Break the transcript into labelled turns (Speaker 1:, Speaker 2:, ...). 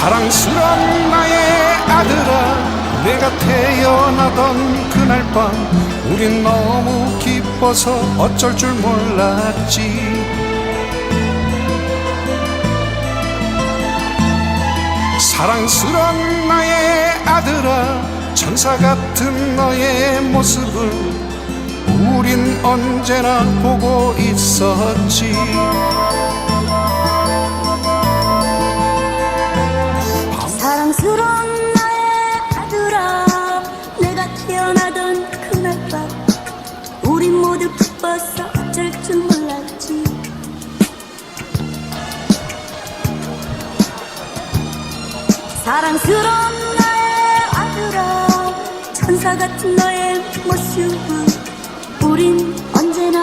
Speaker 1: 사랑스런 나의 아들아 내가 태어나던 그날 밤 우린 너무 기뻐서 어쩔 줄 몰랐지. 사랑스런 나의 아들아 천사 같은 너의 모습을 우린 언제나 보고 있
Speaker 2: 사랑스러운 나의 아들아 내가 태어나던 그날 밤. 우린 모두 기뻐서 어쩔 줄 몰랐지. 사랑스러운 나의 아들아 천사 같은 너의 모습을 우린 언제나